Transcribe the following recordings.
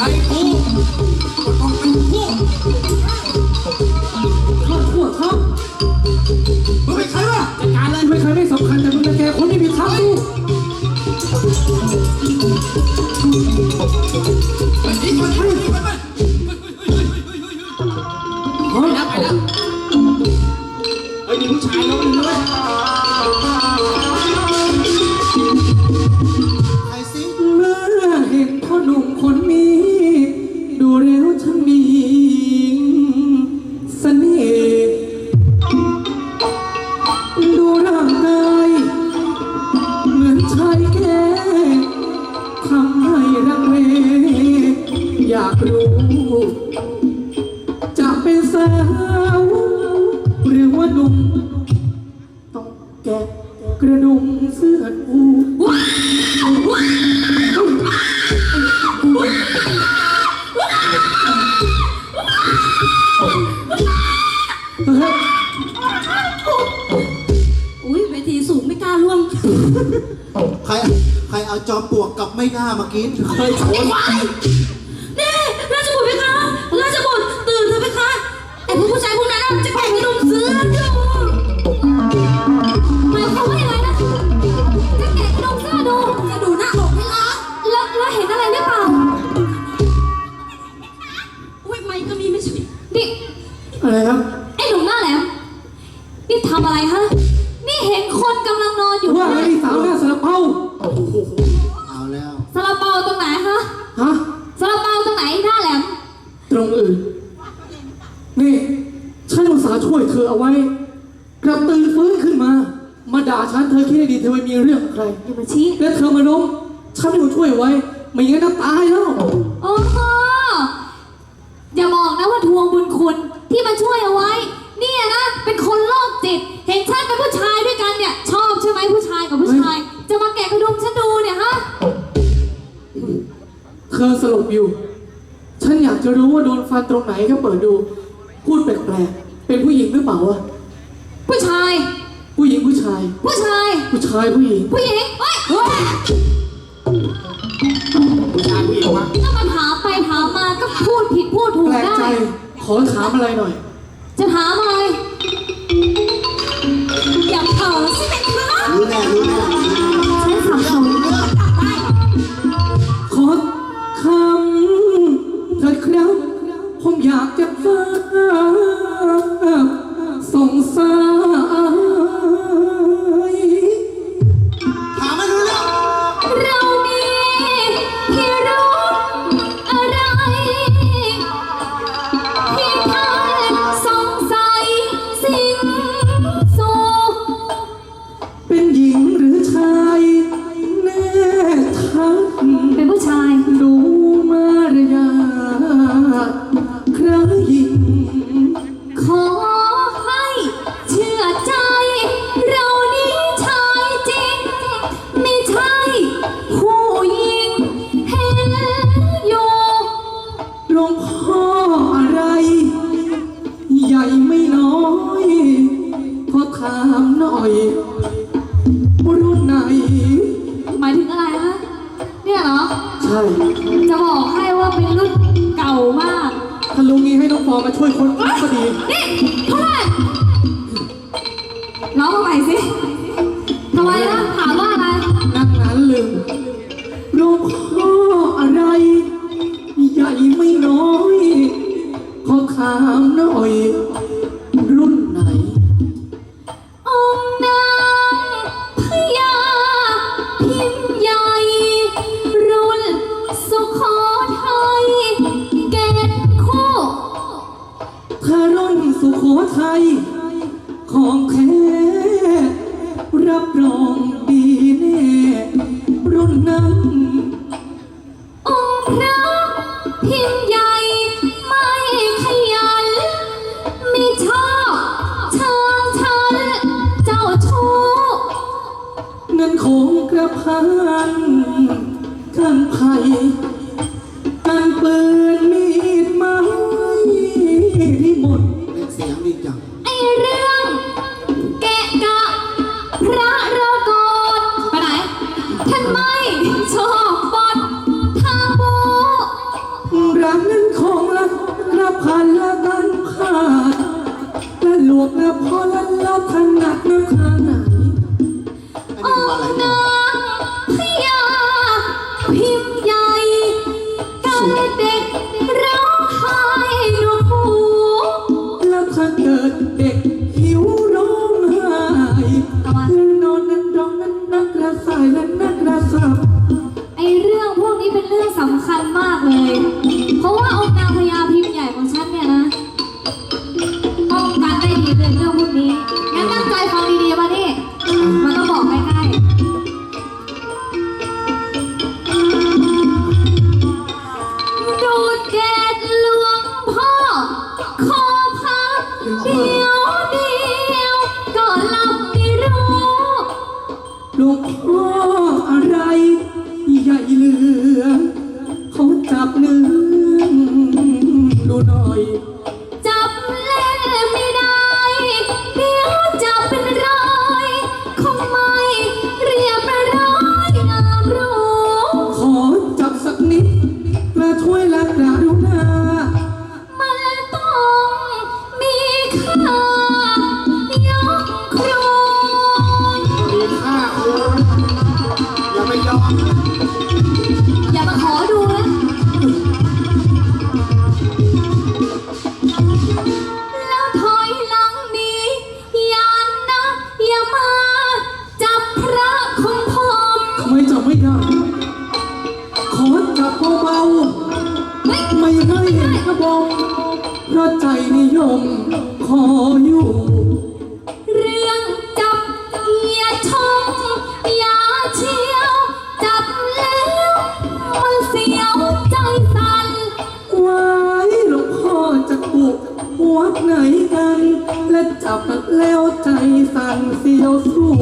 ใจกูต้องเป็นพวก ใครใครเอาจอมปลวกกับไม่น่ามากินเคยชนนี่ราชบุตรไหมคะราชบุตรตื่นเถอะไหมคะไอ้พวกผู้ชายพวกนั้นน่ะจะแข่งกระดุมเสื้ออยู่หมายความว่ายังไงนะจะแข่งกระดุมเสื้อดูจะดูหน้าอกให้ล้างแล้วแล้วเห็นอะไรหรือเปล่าอุ้ยไม่ก็มีไม่ใช่นี่อะไรครับไอ้หนุ่มหน้าแหลมนี่ทำอะไรฮะนี่เห็นคนกำลังนอนอยู่ว่าไงสาวหน้าสารเปา เอาแล้วซาลาเปาตรงไหนฮะฮะซาลาเปาตรงไหนหน้าแหลม ตรงอื่น นี่ฉันอุตส่าห์ช่วยเธอเอาไว้ กลับตื่นฟื้นขึ้นมา มาด่าฉันเธอคิดให้ดีเธอไม่มีเรื่องกับใคร อย่ามาชี้แล้วเธอมาล้มฉันไม่ต้องช่วยไว้ ไม่งั้นก็ตายแล้วโอ้โหอย่าบอกนะว่าทวงบุญคุณที่มาช่วยเอาไว้ เนี่ยนะ เป็นคนโรคจิต เห็นฉันเป็นผู้ชายด้วยกันเนี่ย ชอบใช่ไหมผู้ชายกับผู้ชาย จะมาแกะกระดุมฉันดูเนี่ยฮะ เธอสลบอยู่ ฉันอยากจะรู้ว่าโดนฟันตรงไหนก็เปิดดู พูดแปลกๆ เป็นผู้หญิงหรือเปล่าวะ ผู้ชาย ผู้หญิงผู้ชาย ผู้ชาย ผู้ชายผู้หญิง ผู้หญิงเฮ้ยเฮ้ยผู้ชายผู้หญิงวะถ้ามันถามไปถามมาก็พูดผิดพูดถูกแปลกได้ ใจ ขอถามอะไรหน่อย จะถามอะไร อย่าเผลอสิเป็นคะ รู้แน่รู้ ถิดครับ ผมอยากจะฝาก Nick! ของแท้ มีค่ายกครองมีค่าคุณอย่าไม่ยอมอย่ามาขอดูนะแล้วถอยหลังหนีอย่านะ อย่ามาจับพระของผมทำไมจับไม่ได้ขอจับเบาเฮ้ยๆไม่ให้กระบอกเพราะใจนิยม ขออยู่ เรื่องจับอย่าชงอยาเชียว จับแล้ว มันเสียวใจสั่นไว้หลวงพ่อจะปุกหัวไหนกัน และจับแล้วใจสั่นเสียวสู้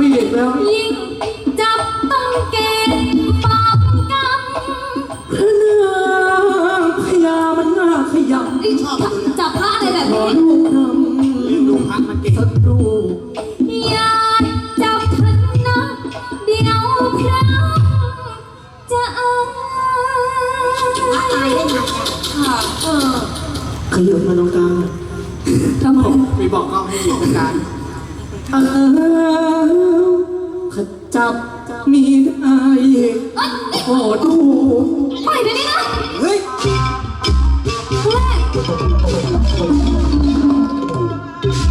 ม่เด็กแล้วๆยิ่งจับต้องเกณฑ์บาปกรรมพระนางพญามันน่าขยชอบตัวเนี้ยจับพระอะไรแบบำขอนี้ลูกนเรียกดูพักมันเก่งำศัตรูอย่าจับฉันนะเดี๋ยวพระจะอายขยับมาตรงกลาง ทำไม มีบอกกล้องให้หยุดการ อ้าวขจับมีได้เอ้ยนี่ขอดูปล่อยเดี๋ยวนี้นะเฮ้ย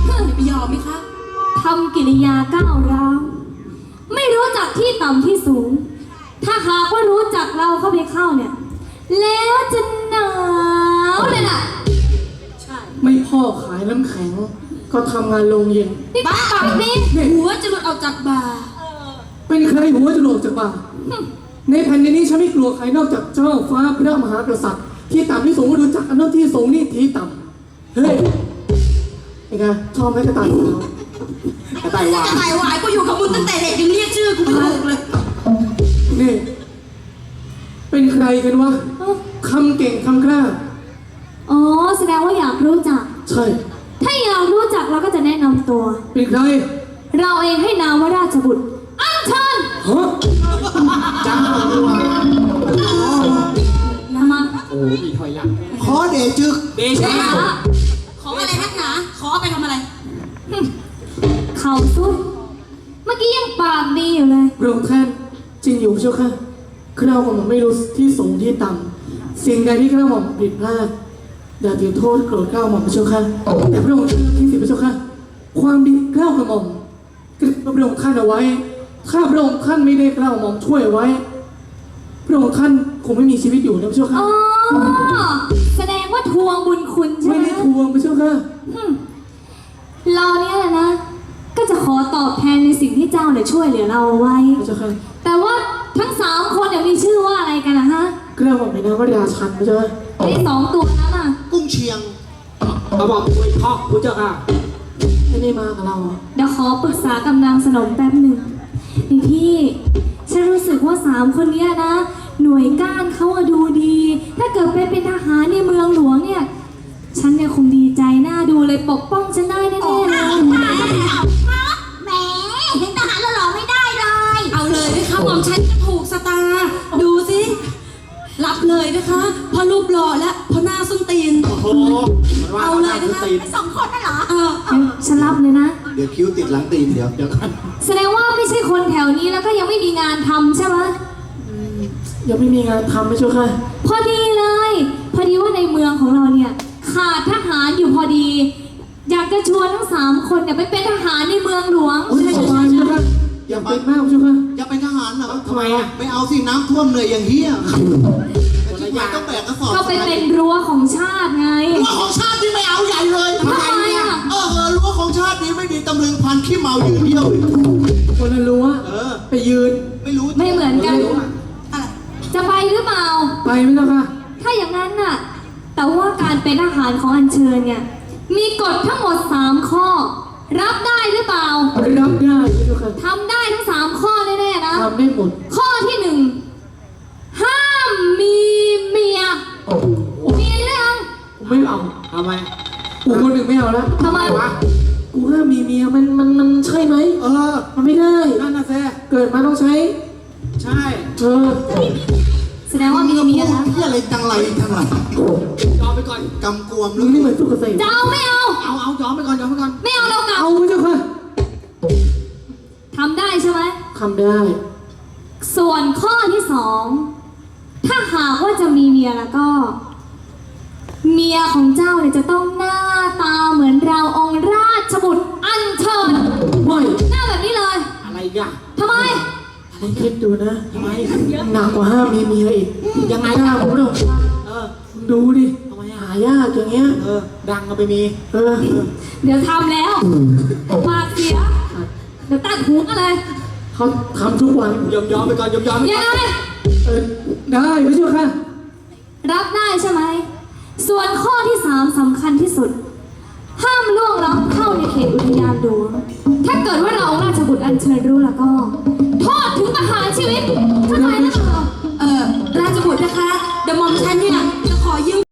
แม่ไปยอมไหมคะทำกิริยาก้าวร้าวไม่รู้จักที่ต่ำที่สูง ถ้าหากว่ารู้จักเราเข้าไปเข้าเนี่ย แล้วจะหนาวเลยล่ะ ใช่ ไม่พ่อขายน้ำแข็ง ก็ทำงานโรงเย็นนี่ปากนี้หัวจะหลุดออกจากบ่าเป็นใครหัวจะโหลกจากบ่า ในแผ่นดินนี้ฉันไม่กลัวใครนอกจากเจ้าฟ้าพระมหากษัตริย์ ที่ต่ำที่สูงก็รู้จักอันนั้นที่สูงนี่ที่ต่ำเฮ้ยไอ้ไงชอบไหมกระต่ายของเรากระต่ายหวานจะหายวายกูอยู่กับมึงตั้งแต่เด็กยังเรียกชื่อกูไม่ถูกเลย นี่ เป็นใครกันวะคำเก่งคำกล้า อ๋อ แสดงว่าอยากรู้จัก ใช่ ถ้าอยากรู้จักเราก็จะแนะนำตัว เป็นใครเราเองให้นามว่าราชบุตร อัญเชิญฮะจ้าตัวนะมาโอ้มีถอยหลังขอเดจึกเดชะขออะไรนักหนาขอไปทำอะไร เข่าสุด เมื่อกี้ยังปากดีอยู่เลย พระองค์ท่านจริงอยู่เจ้าค่ะข้าพเจ้าไม่รู้ที่สูงที่ต่ำสิ่งใดที่ข้าพเจ้าผิดพลาด อย่าถือโทษโกรธข้าพเจ้าพระเจ้าค่ะแต่พระองค์ที่สิพระเจ้าค่ะ ความดีกล้าวกระหม่อมกระพระองค์ท่านเอาไว้ ถ้าพระองค์ท่านไม่ได้กล้าวกระหม่อมช่วยไว้ พระองค์ท่านคงไม่มีชีวิตอยู่นะพระเจ้าค่ะ อ๋อ แสดงว่าทวงบุญคุณใช่ไม่ไหมได้ทวงพระเจ้าค่ะ อืมเราเนี่ยแหละนะ ก็จะขอตอบแทนในสิ่งที่เจ้าเนี่ยช่วยเหลือเราเอาไว้ พระเจ้าค่ะแต่ว่าทั้งสามคนเนี่ยมีชื่อว่าอะไรกันนะฮะกล้าวกระหม่อมในนามว่าราชันพระเจ้าค่ะ ไอ้สองตัวนั้นอะกุ้ งเชียงเราบอกมวยท็อกพุทธเจ้าค่ะไม่ได้มากับเราเดี๋ยวขอปรึกษากำบนางสนมแป๊บหนึ่งนี่พี่ฉันรู้สึกว่าสามคนเนี้ยนะ หน่วยก้านเขาอะดูดี ถ้าเกิดไปเป็นทหารในเมืองหลวงเนี่ย ฉันเนี่ยคงดีใจหน้าดูเลยปกป้องฉันได้แน่ๆเลยแหมเห็นทหารเราหล่อไม่ได้เลย เอาเลยนะคะมอมฉันจะถูกสตาดูสิ รับเลยนะคะพอรูปหล่อแล้ว เอาเลยนะคะตีนไอ้สองคนนั่นเหรอ เอองั้นฉันรับเลยนะ เดี๋ยวคิ้วติดหลังตีนเดี๋ยวเดี๋ยวกันแสดงว่าไม่ใช่คนแถวนี้แล้วก็ยังไม่มีงานทำใช่ไหมยังไม่มีงานทำพระเจ้าค่ะพอดีเลย พอดีว่าในเมืองของเราเนี่ย ขาดทหารอยู่พอดี อยากจะชวนทั้งสามคนเนี่ยไปเป็นทหารในเมืองหลวง โอ้ยสบายพระเจ้าค่ะอย่าเป็นมากพระเจ้าค่ะอย่าเป็นทหารเหรอทำไมอะไม่เอาสิน้ำท่วมเหนื่อยอย่างเฮีย แต่ที่มาต้องแบกกระสอบก็ไปเป็นรั้วของชาติไง รั้วของชาตินี่ไม่เอาใหญ่เลยทำไมอะเออเออรั้วของชาตินี้ไม่มีตำลึงพันขี้เมายืนเดียวอีกคนละรั้วเออไปยืนไม่รู้ไม่เหมือนกันอะไรจะไปหรือเปล่า ไปพระเจ้าค่ะ ถ้าอย่างนั้นน่ะ แต่ว่าการเป็นทหารของอัญเชิญเนี่ย มีกฎทั้งหมด 3 ข้อ รับได้หรือเปล่า รับได้พระเจ้าค่ะทำได้ทั้ง 3 ข้อแน่ๆนะทำได้หมด ข้อ ทำไมกูคนหนึ่งไม่เอาแล้วทำไมวะ กูห้ามมีเมียมันมันมันใช่ไหม เออ มันไม่ได้ นั่นนะแซ่เกิดมาต้องใช้ ใช่เออแสดงว่ามีเมียแล้วเฮียอะไรจังไรจังไรยอมไปก่อน กำกวมมึงนี่เหมือนสุกเกษตรจะเอาไม่เอา เอาเอายอมไปก่อนยอมไปก่อน ไม่เอาเรากลับเอาพระเจ้าค่ะทำได้ใช่ไหม ทำได้ ส่วนข้อที่สอง ถ้าหากว่าจะมีเมียแล้วก็เมียของเจ้าเนี่ยจะต้องหน้าตาเหมือนเราองค์ราชบุตรอัญเชิญไม่หน้าแบบนี้เลยอะไรอีกันทำไมให้คิดดูนะทำไมหนักกว่าห้ามมีเมียอีกยังไงหน้าผมเนี่ยเออมึงดูดิทำไมอะหายากอย่างเงี้ย เออ ดังก็ไปมี เออเดี๋ยวทำแล้วปากเสียเดี๋ยวตัดหูกันเลยเขาทำทุกวัน ยอมยอมไปก่อนยอมยอมไปยังก่อนไงเออได้พระเจ้าค่ะ รับได้ใช่ไหม ส่วนข้อที่สามสำคัญที่สุด ห้ามล่วงล้ำเข้าในเขตอุทยานหลวงถ้าเกิดว่าเราราชบุตรอัญเชิญรู้แล้วก็ โทษถึงประหารชีวิตทำไมล่ะเออราชบุตรนะคะเดอะมอมฉันเนี่ย